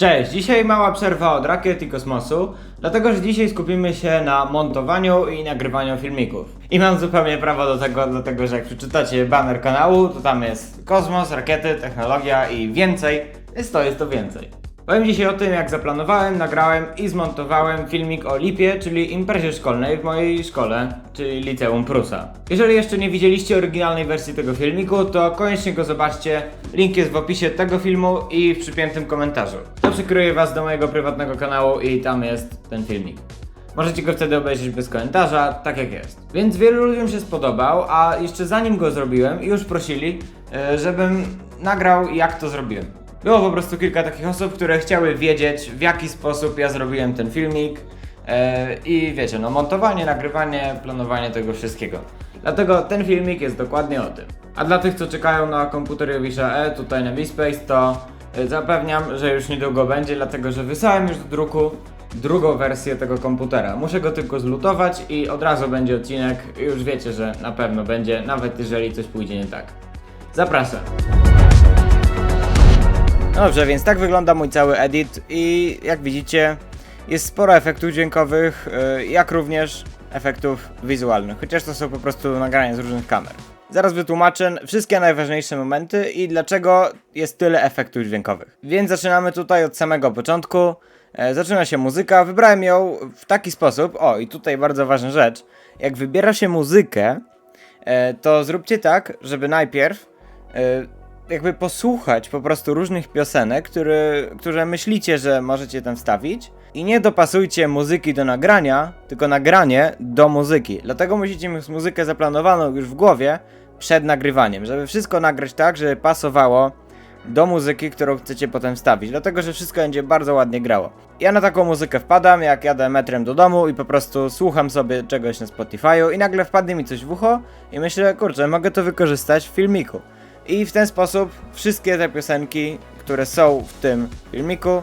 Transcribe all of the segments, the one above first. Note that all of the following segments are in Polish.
Cześć, dzisiaj mała przerwa od rakiet i kosmosu, dlatego że dzisiaj skupimy się na montowaniu i nagrywaniu filmików. I mam zupełnie prawo do tego, dlatego że jak przeczytacie banner kanału, to tam jest kosmos, rakiety, technologia i więcej, więc to jest to więcej. Powiem dzisiaj o tym, jak zaplanowałem, nagrałem i zmontowałem filmik o Lipie, czyli imprezie szkolnej w mojej szkole, czyli Liceum Prusa. Jeżeli jeszcze nie widzieliście oryginalnej wersji tego filmiku, to koniecznie go zobaczcie. Link jest w opisie tego filmu i w przypiętym komentarzu. To przykryje was do mojego prywatnego kanału i tam jest ten filmik. Możecie go wtedy obejrzeć bez komentarza, tak jak jest. Więc wielu ludziom się spodobał, a jeszcze zanim go zrobiłem, już prosili, e, żebym nagrał jak to zrobiłem. Było po prostu kilka takich osób, które chciały wiedzieć w jaki sposób ja zrobiłem ten filmik e, i wiecie, no montowanie, nagrywanie, planowanie tego wszystkiego. Dlatego ten filmik jest dokładnie o tym. A dla tych, co czekają na komputer Jowisza E tutaj na Vispace, to e, zapewniam, że już niedługo będzie, dlatego że wysłałem już do druku drugą wersję tego komputera. Muszę go tylko zlutować i od razu będzie odcinek. Już wiecie, że na pewno będzie, nawet jeżeli coś pójdzie nie tak. Zapraszam. Dobrze, więc tak wygląda mój cały edit i jak widzicie jest sporo efektów dźwiękowych, y, jak również efektów wizualnych, chociaż to są po prostu nagrania z różnych kamer. Zaraz wytłumaczę wszystkie najważniejsze momenty i dlaczego jest tyle efektów dźwiękowych. Więc zaczynamy tutaj od samego początku. E, Zaczyna się muzyka, wybrałem ją w taki sposób, o i tutaj bardzo ważna rzecz, jak wybiera się muzykę, e, to zróbcie tak, żeby najpierw e, jakby posłuchać po prostu różnych piosenek, które, które myślicie, że możecie tam wstawić i nie dopasujcie muzyki do nagrania, tylko nagranie do muzyki. Dlatego musicie mieć muzykę zaplanowaną już w głowie przed nagrywaniem, żeby wszystko nagrać tak, żeby pasowało do muzyki, którą chcecie potem wstawić, dlatego że wszystko będzie bardzo ładnie grało. Ja na taką muzykę wpadam, jak jadę metrem do domu i po prostu słucham sobie czegoś na Spotify'u i nagle wpadnie mi coś w ucho i myślę, kurczę, mogę to wykorzystać w filmiku. I w ten sposób wszystkie te piosenki, które są w tym filmiku,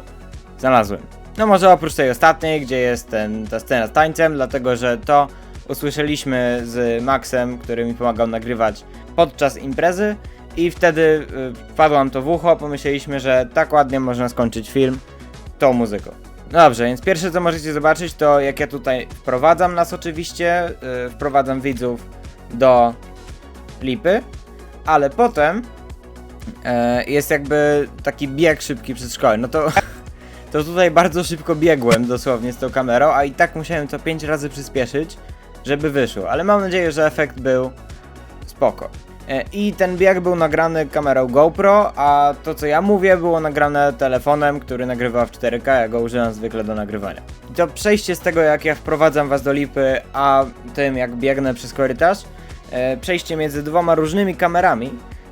znalazłem. No może oprócz tej ostatniej, gdzie jest ten, ta scena z tańcem, dlatego że to usłyszeliśmy z Maxem, który mi pomagał nagrywać podczas imprezy i wtedy y, wpadłam to w ucho, pomyśleliśmy, że tak ładnie można skończyć film tą muzyką. No dobrze, więc pierwsze co możecie zobaczyć to jak ja tutaj wprowadzam nas oczywiście, y, wprowadzam widzów do lipy, ale potem e, jest jakby taki bieg szybki przed szkołą. No to, to tutaj bardzo szybko biegłem dosłownie z tą kamerą, a i tak musiałem to 5 razy przyspieszyć, żeby wyszło. Ale mam nadzieję, że efekt był spoko. E, I ten bieg był nagrany kamerą GoPro, a to co ja mówię było nagrane telefonem, który nagrywa w 4K, ja go używam zwykle do nagrywania. I to przejście z tego jak ja wprowadzam was do lipy, a tym jak biegnę przez korytarz, przejście między dwoma różnymi kamerami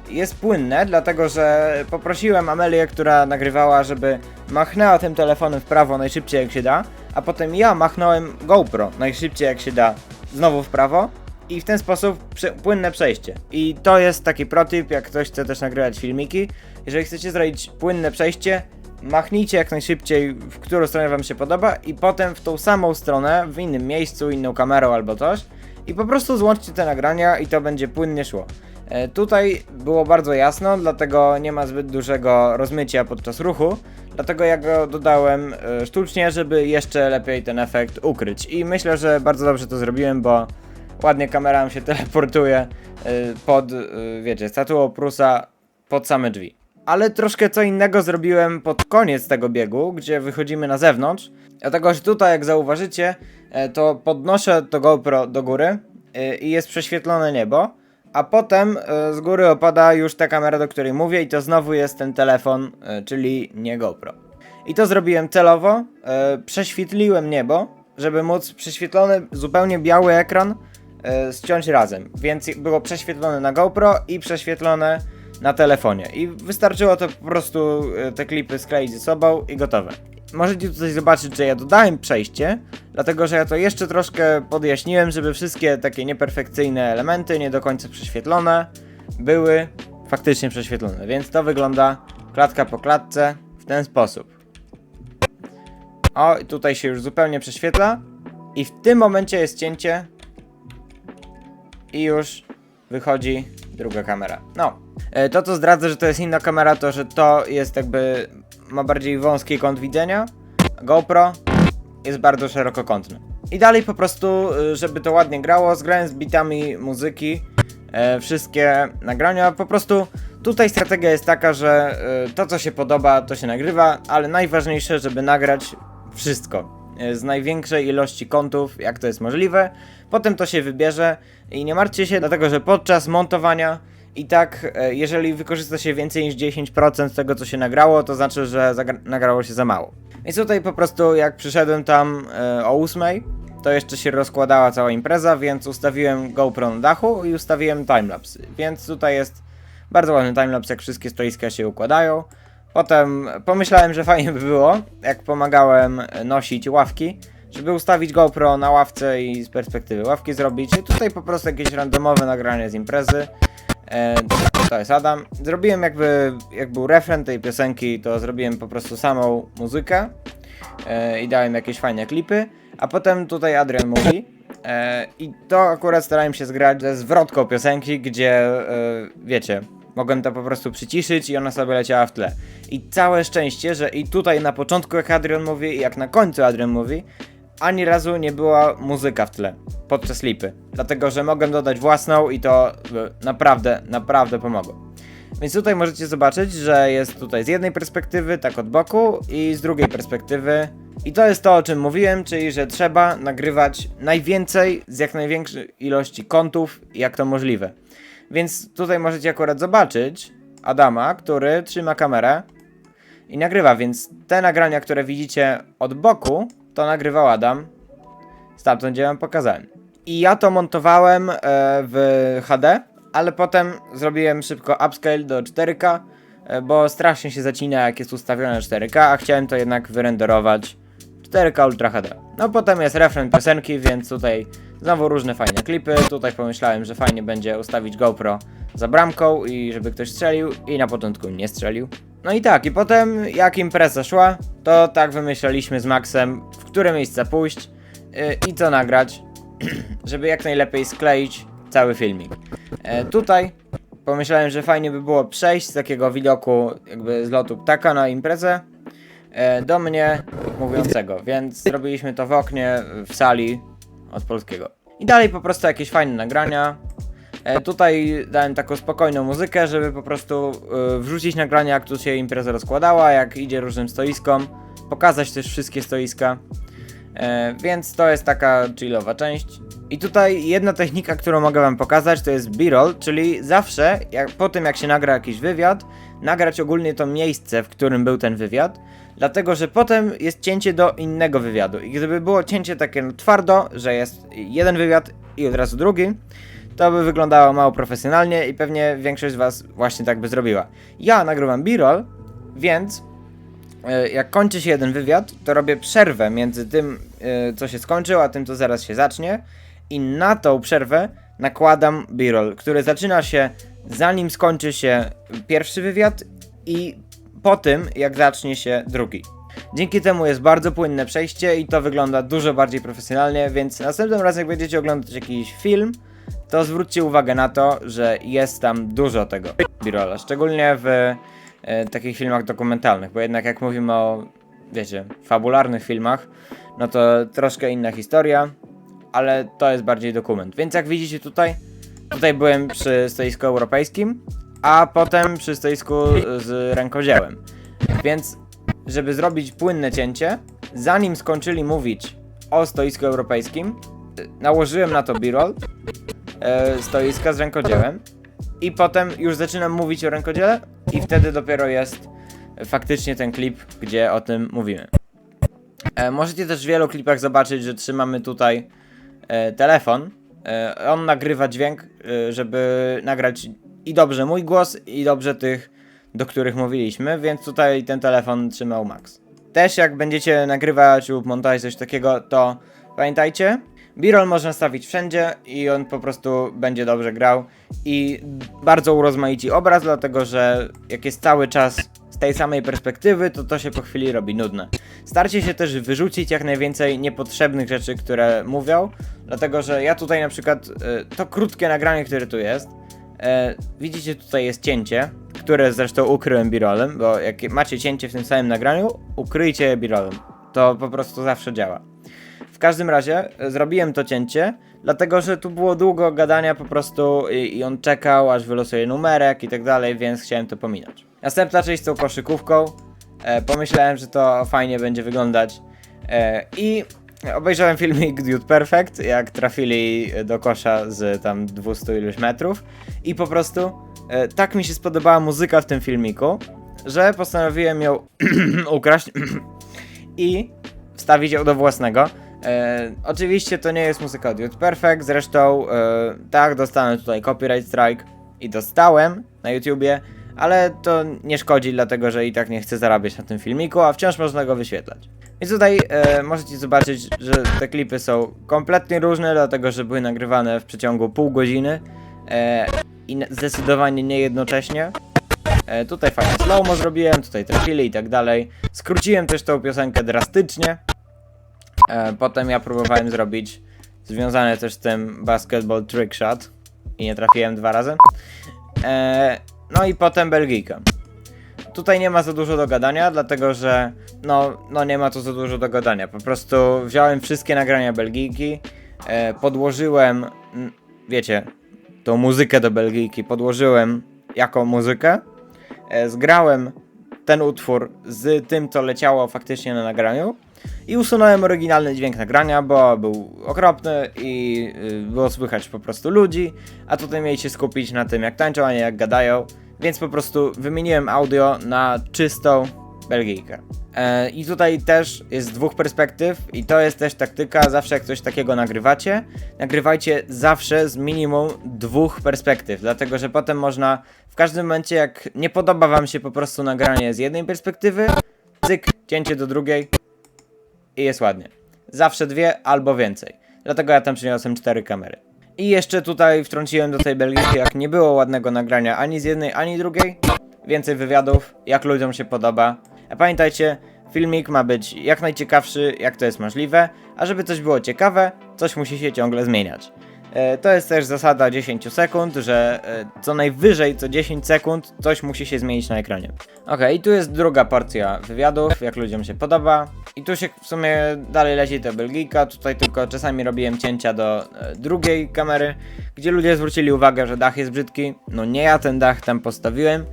jest płynne, dlatego że poprosiłem Amelię, która nagrywała, żeby machnęła tym telefonem w prawo najszybciej jak się da, a potem ja machnąłem GoPro najszybciej jak się da znowu w prawo i w ten sposób płynne przejście. I to jest taki protip, jak ktoś chce też nagrywać filmiki. Jeżeli chcecie zrobić płynne przejście, machnijcie jak najszybciej, w którą stronę wam się podoba i potem w tą samą stronę, w innym miejscu, inną kamerą albo coś i po prostu złączcie te nagrania i to będzie płynnie szło. E, tutaj było bardzo jasno, dlatego nie ma zbyt dużego rozmycia podczas ruchu, dlatego ja go dodałem e, sztucznie, żeby jeszcze lepiej ten efekt ukryć. I myślę, że bardzo dobrze to zrobiłem, bo ładnie kamera się teleportuje e, pod, wiecie, statuą Prusa pod same drzwi. Ale troszkę co innego zrobiłem pod koniec tego biegu, gdzie wychodzimy na zewnątrz. Dlatego, że tutaj, jak zauważycie, to podnoszę to GoPro do góry e, i jest prześwietlone niebo, a potem e, z góry opada już ta kamera, do której mówię i to znowu jest ten telefon, e, czyli nie GoPro. I to zrobiłem celowo, e, prześwietliłem niebo, żeby móc prześwietlony, zupełnie biały ekran e, ściąć razem. Więc było prześwietlone na GoPro i prześwietlone na telefonie. I wystarczyło to po prostu e, te klipy skleić ze sobą i gotowe. Możecie tutaj zobaczyć, że ja dodałem przejście, dlatego że ja to jeszcze troszkę podjaśniłem, żeby wszystkie takie nieperfekcyjne elementy, nie do końca prześwietlone, były faktycznie prześwietlone. Więc to wygląda klatka po klatce w ten sposób. O, tutaj się już zupełnie prześwietla. I w tym momencie jest cięcie. I już wychodzi druga kamera. No. E, To, co zdradzę, że to jest inna kamera, to że to jest jakby ma bardziej wąski kąt widzenia, GoPro jest bardzo szerokokątny. I dalej po prostu, y, żeby to ładnie grało, zgrałem z bitami muzyki e, wszystkie nagrania. Po prostu tutaj strategia jest taka, że e, to co się podoba, to się nagrywa, ale najważniejsze, żeby nagrać wszystko. Z największej ilości kątów, jak to jest możliwe. Potem to się wybierze i nie martwcie się, dlatego że podczas montowania i tak, e, jeżeli wykorzysta się więcej niż 10% tego, co się nagrało, to znaczy, że nagrało się za mało. Więc tutaj po prostu, jak przyszedłem tam e, o 8, to jeszcze się rozkładała cała impreza, więc ustawiłem GoPro na dachu i ustawiłem timelapse. Więc tutaj jest bardzo ładny timelapse, jak wszystkie stoiska się układają. Potem pomyślałem, że fajnie by było, jak pomagałem e, nosić ławki, żeby ustawić GoPro na ławce i z perspektywy ławki zrobić. I tutaj po prostu jakieś randomowe nagranie z imprezy. E, to jest Adam. Zrobiłem jakby, jak był refren tej piosenki, to zrobiłem po prostu samą muzykę e, i dałem jakieś fajne klipy, a potem tutaj Adrian mówi e, i to akurat starałem się zgrać ze zwrotką piosenki, gdzie e, wiecie, mogłem to po prostu przyciszyć i ona sobie leciała w tle. I całe szczęście, że i tutaj na początku jak Adrian mówi i jak na końcu Adrian mówi, ani razu nie była muzyka w tle podczas lipy. Dlatego, że mogłem dodać własną i to e, naprawdę, naprawdę pomogło. Więc tutaj możecie zobaczyć, że jest tutaj z jednej perspektywy, tak od boku, i z drugiej perspektywy. I to jest to, o czym mówiłem, czyli że trzeba nagrywać najwięcej z jak największej ilości kątów, jak to możliwe. Więc tutaj możecie akurat zobaczyć Adama, który trzyma kamerę i nagrywa, więc te nagrania, które widzicie od boku, to nagrywał Adam. Stamtąd, gdzie wam pokazałem. I ja to montowałem e, w HD, ale potem zrobiłem szybko upscale do 4K, e, bo strasznie się zacina jak jest ustawione 4K, a chciałem to jednak wyrenderować 4K Ultra HD. No potem jest refren piosenki, więc tutaj znowu różne fajne klipy. Tutaj pomyślałem, że fajnie będzie ustawić GoPro za bramką i żeby ktoś strzelił i na początku nie strzelił. No i tak, i potem jak impreza szła, to tak wymyślaliśmy z Maxem, w które miejsca pójść yy, i co nagrać, żeby jak najlepiej skleić cały filmik. E, tutaj pomyślałem, że fajnie by było przejść z takiego widoku jakby z lotu ptaka na imprezę e, do mnie mówiącego, więc zrobiliśmy to w oknie w sali od polskiego. I dalej po prostu jakieś fajne nagrania. E, tutaj dałem taką spokojną muzykę, żeby po prostu e, wrzucić nagrania, jak tu się impreza rozkładała, jak idzie różnym stoiskom, pokazać też wszystkie stoiska. E, więc to jest taka chillowa część. I tutaj jedna technika, którą mogę wam pokazać, to jest b-roll, czyli zawsze jak, po tym jak się nagra jakiś wywiad, nagrać ogólnie to miejsce, w którym był ten wywiad, dlatego że potem jest cięcie do innego wywiadu. I gdyby było cięcie takie no, twardo, że jest jeden wywiad i od razu drugi, to by wyglądało mało profesjonalnie i pewnie większość z was właśnie tak by zrobiła. Ja nagrywam b-roll, więc e, jak kończy się jeden wywiad, to robię przerwę między tym, e, co się skończył, a tym, co zaraz się zacznie. I na tą przerwę nakładam b-roll, który zaczyna się zanim skończy się pierwszy wywiad i po tym, jak zacznie się drugi. Dzięki temu jest bardzo płynne przejście i to wygląda dużo bardziej profesjonalnie, więc następnym razem, jak będziecie oglądać jakiś film, to zwróćcie uwagę na to, że jest tam dużo tego b-rolla, szczególnie w e, takich filmach dokumentalnych, bo jednak jak mówimy o, wiecie, fabularnych filmach, no to troszkę inna historia, ale to jest bardziej dokument. Więc jak widzicie tutaj, tutaj byłem przy stoisku europejskim, a potem przy stoisku z rękodziełem. Więc żeby zrobić płynne cięcie, zanim skończyli mówić o stoisku europejskim, nałożyłem na to b-roll e, stoiska z rękodziełem i potem już zaczynam mówić o rękodziele i wtedy dopiero jest faktycznie ten klip, gdzie o tym mówimy. E, możecie też w wielu klipach zobaczyć, że trzymamy tutaj e, telefon. E, on nagrywa dźwięk, e, żeby nagrać i dobrze mój głos, i dobrze tych, do których mówiliśmy, więc tutaj ten telefon trzymał Max. Też jak będziecie nagrywać lub montować coś takiego, to pamiętajcie, B-roll można stawić wszędzie i on po prostu będzie dobrze grał i bardzo urozmaici obraz, dlatego że jak jest cały czas z tej samej perspektywy, to to się po chwili robi nudne. Starcie się też wyrzucić jak najwięcej niepotrzebnych rzeczy, które mówią, dlatego że ja tutaj na przykład, e, to krótkie nagranie, które tu jest, e, widzicie tutaj jest cięcie, które zresztą ukryłem birolem, bo jak macie cięcie w tym samym nagraniu, ukryjcie je birolem. To po prostu zawsze działa. Każdym razie e, zrobiłem to cięcie, dlatego że tu było długo gadania po prostu i, i on czekał, aż wylosuje numerek i tak dalej, więc chciałem to pominąć. Następna część z tą koszykówką. E, pomyślałem, że to fajnie będzie wyglądać. E, I obejrzałem filmik Dude Perfect, jak trafili do kosza z tam 200 iluś metrów. I po prostu e, tak mi się spodobała muzyka w tym filmiku, że postanowiłem ją ukraść i wstawić ją do własnego. E, oczywiście to nie jest muzyka Dude Perfect, zresztą e, tak, dostałem tutaj copyright strike i dostałem na YouTubie, ale to nie szkodzi, dlatego że i tak nie chcę zarabiać na tym filmiku, a wciąż można go wyświetlać. Więc tutaj e, możecie zobaczyć, że te klipy są kompletnie różne, dlatego że były nagrywane w przeciągu pół godziny e, i zdecydowanie nie jednocześnie. E, tutaj fajnie slow-mo zrobiłem, tutaj trafili i tak dalej. Skróciłem też tą piosenkę drastycznie. E, potem ja próbowałem zrobić związane też z tym basketball trick shot i nie trafiłem dwa razy. E, no i potem Belgijka. Tutaj nie ma za dużo do gadania, dlatego że no, no nie ma tu za dużo do gadania. Po prostu wziąłem wszystkie nagrania Belgijki, e, podłożyłem, wiecie, tą muzykę do Belgijki podłożyłem jako muzykę, zgrałem ten utwór z tym, co leciało faktycznie na nagraniu i usunąłem oryginalny dźwięk nagrania, bo był okropny i y, było słychać po prostu ludzi, a tutaj mieli się skupić na tym, jak tańczą, a nie jak gadają, więc po prostu wymieniłem audio na czystą Belgijkę. E, I tutaj też jest dwóch perspektyw i to jest też taktyka, zawsze jak coś takiego nagrywacie, nagrywajcie zawsze z minimum dwóch perspektyw, dlatego że potem można w każdym momencie jak nie podoba wam się po prostu nagranie z jednej perspektywy, cyk, cięcie do drugiej i jest ładnie. Zawsze dwie albo więcej. Dlatego ja tam przyniosłem cztery kamery. I jeszcze tutaj wtrąciłem do tej Belgii, jak nie było ładnego nagrania ani z jednej, ani drugiej. Więcej wywiadów, jak ludziom się podoba. A pamiętajcie, filmik ma być jak najciekawszy, jak to jest możliwe, a żeby coś było ciekawe, coś musi się ciągle zmieniać. E, To jest też zasada 10 sekund, że e, co najwyżej co 10 sekund coś musi się zmienić na ekranie. Ok, i tu jest druga porcja wywiadów, jak ludziom się podoba. I tu się w sumie dalej leci ta Belgijka, tutaj tylko czasami robiłem cięcia do e, drugiej kamery, gdzie ludzie zwrócili uwagę, że dach jest brzydki. No nie ja ten dach tam postawiłem,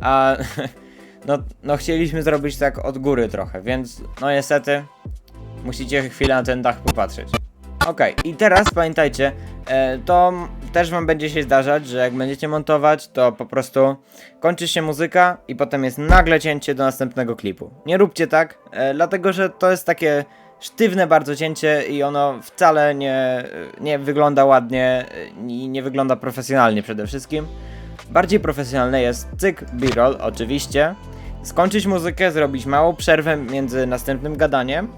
a no, no chcieliśmy zrobić tak od góry trochę, więc no niestety musicie chwilę na ten dach popatrzeć. Okej, i teraz pamiętajcie, e, to też wam będzie się zdarzać, że jak będziecie montować, to po prostu kończy się muzyka i potem jest nagle cięcie do następnego klipu. Nie róbcie tak, e, dlatego że to jest takie sztywne bardzo cięcie i ono wcale nie, nie wygląda ładnie e, i nie wygląda profesjonalnie przede wszystkim. Bardziej profesjonalne jest cyk, b-roll oczywiście, skończyć muzykę, zrobić małą przerwę między następnym gadaniem,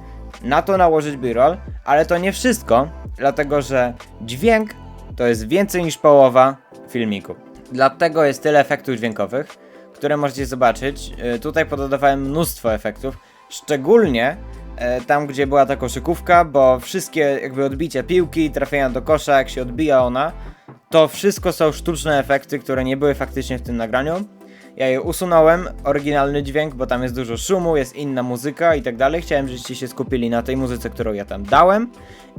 na to nałożyć b-roll, ale to nie wszystko, dlatego że dźwięk to jest więcej niż połowa filmiku. Dlatego jest tyle efektów dźwiękowych, które możecie zobaczyć. E, Tutaj pododawałem mnóstwo efektów, szczególnie e, tam, gdzie była ta koszykówka, bo wszystkie jakby odbicia piłki, trafienia do kosza, jak się odbija ona, to wszystko są sztuczne efekty, które nie były faktycznie w tym nagraniu. Ja je usunąłem, oryginalny dźwięk, bo tam jest dużo szumu, jest inna muzyka i tak dalej. Chciałem, żebyście się skupili na tej muzyce, którą ja tam dałem.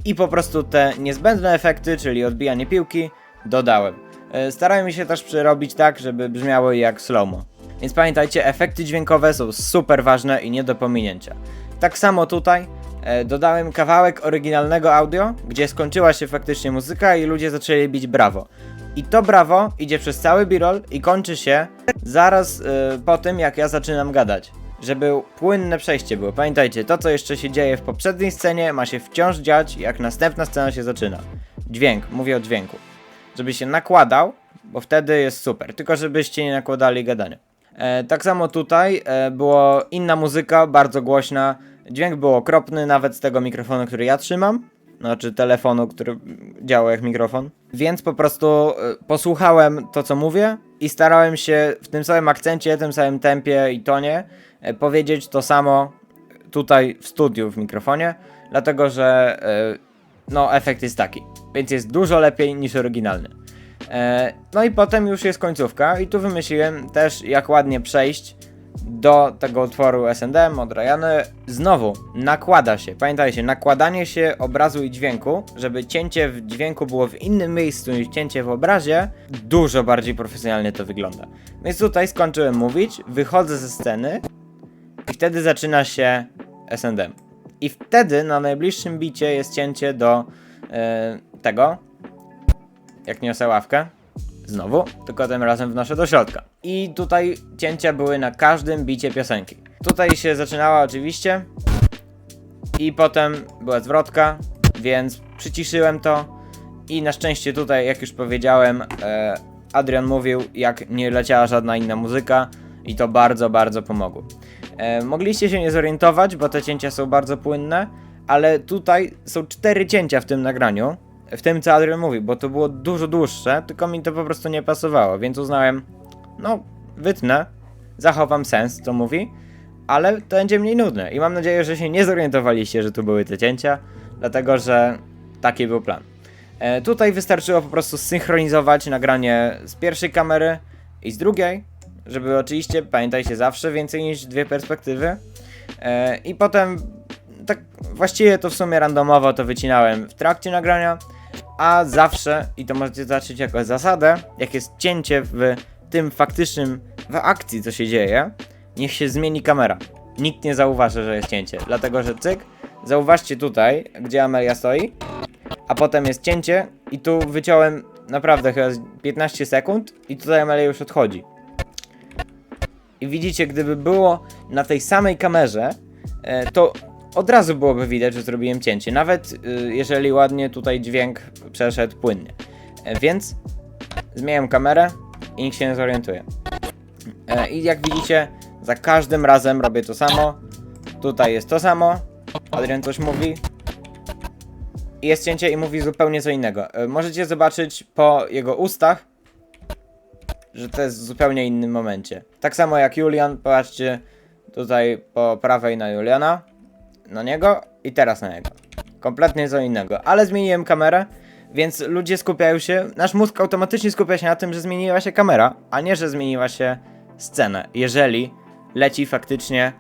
I po prostu te niezbędne efekty, czyli odbijanie piłki, dodałem. E, Starałem się też przerobić tak, żeby brzmiały jak slow-mo. Więc pamiętajcie, efekty dźwiękowe są super ważne i nie do pominięcia. Tak samo tutaj e, dodałem kawałek oryginalnego audio, gdzie skończyła się faktycznie muzyka i ludzie zaczęli bić brawo. I to brawo idzie przez cały b-roll i kończy się zaraz e, po tym, jak ja zaczynam gadać. Żeby płynne przejście było. Pamiętajcie, to co jeszcze się dzieje w poprzedniej scenie ma się wciąż dziać, jak następna scena się zaczyna. Dźwięk, mówię o dźwięku. Żeby się nakładał, bo wtedy jest super. Tylko żebyście nie nakładali gadania. E, tak samo tutaj e, było inna muzyka, bardzo głośna. Dźwięk był okropny, nawet z tego mikrofonu, który ja trzymam. Znaczy telefonu, który działa jak mikrofon. Więc po prostu e, posłuchałem to, co mówię i starałem się w tym samym akcencie, tym samym tempie i tonie e, powiedzieć to samo tutaj w studiu w mikrofonie, dlatego że e, no efekt jest taki. Więc jest dużo lepiej niż oryginalny. E, no i potem już jest końcówka i tu wymyśliłem też jak ładnie przejść do tego utworu S&M od Ryany. Znowu nakłada się, pamiętajcie, nakładanie się obrazu i dźwięku, żeby cięcie w dźwięku było w innym miejscu niż cięcie w obrazie, dużo bardziej profesjonalnie to wygląda. Więc tutaj skończyłem mówić, wychodzę ze sceny i wtedy zaczyna się S&M. I wtedy na najbliższym bicie jest cięcie do e, tego, jak niosę ławkę. Znowu, tylko tym razem wnoszę do środka. I tutaj cięcia były na każdym bicie piosenki. Tutaj się zaczynała oczywiście i potem była zwrotka, więc przyciszyłem to i na szczęście tutaj, jak już powiedziałem, e, Adrian mówił, jak nie leciała żadna inna muzyka i to bardzo, bardzo pomogło. E, mogliście się nie zorientować, bo te cięcia są bardzo płynne, ale tutaj są cztery cięcia w tym nagraniu, w tym co Adrian mówił, bo to było dużo dłuższe, tylko mi to po prostu nie pasowało, więc uznałem, no, wytnę, zachowam sens, co mówi, ale to będzie mniej nudne i mam nadzieję, że się nie zorientowaliście, że tu były te cięcia, dlatego że taki był plan. E, tutaj wystarczyło po prostu synchronizować nagranie z pierwszej kamery i z drugiej, żeby oczywiście, pamiętajcie, zawsze więcej niż dwie perspektywy. E, I potem, tak właściwie to w sumie randomowo to wycinałem w trakcie nagrania, a zawsze, i to możecie zobaczyć jako zasadę, jak jest cięcie w tym faktycznym, w akcji, co się dzieje, niech się zmieni kamera. Nikt nie zauważy, że jest cięcie, dlatego że cyk, zauważcie tutaj, gdzie Amelia stoi, a potem jest cięcie i tu wyciąłem naprawdę chyba z 15 sekund i tutaj Amelia już odchodzi. I widzicie, gdyby było na tej samej kamerze, e, to od razu byłoby widać, że zrobiłem cięcie. Nawet y, jeżeli ładnie tutaj dźwięk przeszedł płynnie. E, Więc zmieniam kamerę i nikt się nie zorientuje. E, I jak widzicie, za każdym razem robię to samo. Tutaj jest to samo. Adrian coś mówi. I jest cięcie i mówi zupełnie co innego. E, Możecie zobaczyć po jego ustach, że to jest w zupełnie innym momencie. Tak samo jak Julian, patrzcie tutaj po prawej na Juliana, na niego i teraz na niego. Kompletnie co innego, ale zmieniłem kamerę, więc ludzie skupiają się, nasz mózg automatycznie skupia się na tym, że zmieniła się kamera, a nie, że zmieniła się scena. Jeżeli leci faktycznie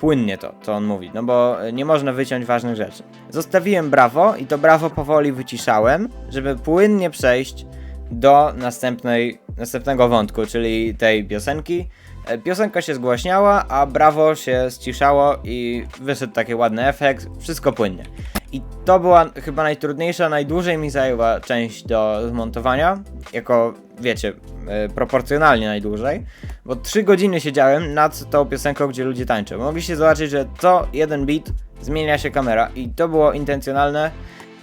płynnie to, co on mówi, no bo nie można wyciąć ważnych rzeczy. Zostawiłem brawo i to brawo powoli wyciszałem, żeby płynnie przejść do następnej, następnego wątku, czyli tej piosenki. E, Piosenka się zgłaśniała, a brawo się ściszało i wyszedł taki ładny efekt, wszystko płynnie. I to była chyba najtrudniejsza, najdłużej mi zajęła część do zmontowania, jako wiecie, e, proporcjonalnie najdłużej, bo 3 godziny siedziałem nad tą piosenką, gdzie ludzie tańczą. Mogliście zobaczyć, że co jeden beat zmienia się kamera i to było intencjonalne.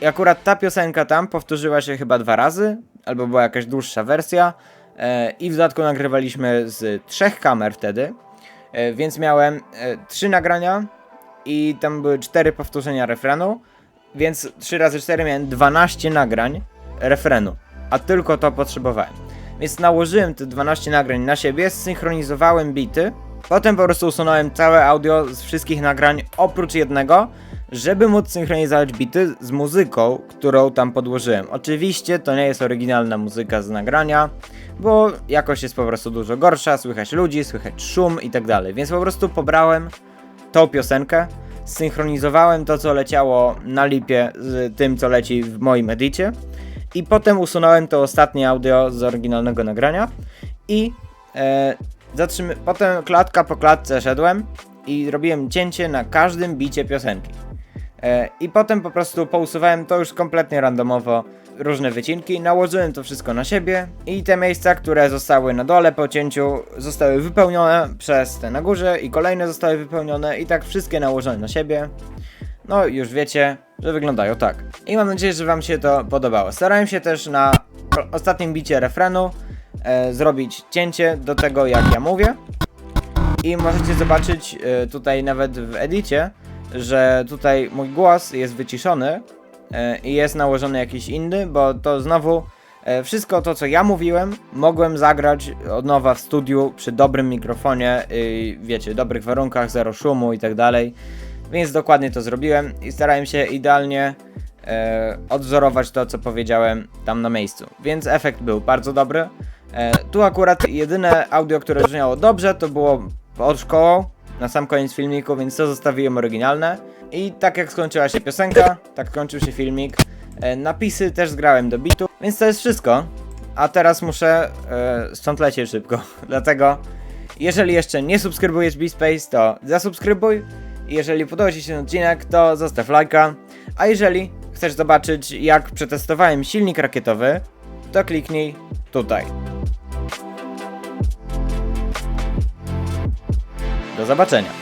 I akurat ta piosenka tam powtórzyła się chyba dwa razy, albo była jakaś dłuższa wersja. E, I w dodatku nagrywaliśmy z trzech kamer wtedy, e, więc miałem e, trzy nagrania i tam były cztery powtórzenia refrenu, więc 3 razy 4 miałem 12 nagrań refrenu, a tylko to potrzebowałem. Więc nałożyłem te 12 nagrań na siebie, zsynchronizowałem bity, potem po prostu usunąłem całe audio z wszystkich nagrań oprócz jednego, żeby móc synchronizować bity z muzyką, którą tam podłożyłem. Oczywiście to nie jest oryginalna muzyka z nagrania, bo jakość jest po prostu dużo gorsza, słychać ludzi, słychać szum i tak dalej. Więc po prostu pobrałem tą piosenkę, synchronizowałem to, co leciało na lipie z tym, co leci w moim edicie i potem usunąłem to ostatnie audio z oryginalnego nagrania i e, zatrzymy- potem klatka po klatce szedłem i robiłem cięcie na każdym bicie piosenki. E, I potem po prostu pousuwałem to już kompletnie randomowo, różne wycinki, nałożyłem to wszystko na siebie i te miejsca, które zostały na dole po cięciu, zostały wypełnione przez te na górze i kolejne zostały wypełnione i tak wszystkie nałożone na siebie. No już wiecie, że wyglądają tak. I mam nadzieję, że wam się to podobało. Starałem się też na ostatnim bicie refrenu e, zrobić cięcie do tego jak ja mówię. I możecie zobaczyć e, tutaj nawet w edicie, że tutaj mój głos jest wyciszony e, i jest nałożony jakiś inny, bo to znowu e, wszystko to co ja mówiłem mogłem zagrać od nowa w studiu przy dobrym mikrofonie, wiecie, dobrych warunkach, zero szumu i tak dalej. Więc dokładnie to zrobiłem i starałem się idealnie e, odwzorować to, co powiedziałem tam na miejscu. Więc efekt był bardzo dobry. E, tu akurat jedyne audio, które brzmiało dobrze, to było pod szkołą, na sam koniec filmiku, więc to zostawiłem oryginalne. I tak jak skończyła się piosenka, tak kończył się filmik. E, napisy też zgrałem do bitu, więc to jest wszystko. A teraz muszę e, stąd lecieć szybko. Dlatego, jeżeli jeszcze nie subskrybujesz BeSpace, to zasubskrybuj. Jeżeli podoba Ci się odcinek, to zostaw lajka. A jeżeli chcesz zobaczyć, jak przetestowałem silnik rakietowy, to kliknij tutaj. Do zobaczenia.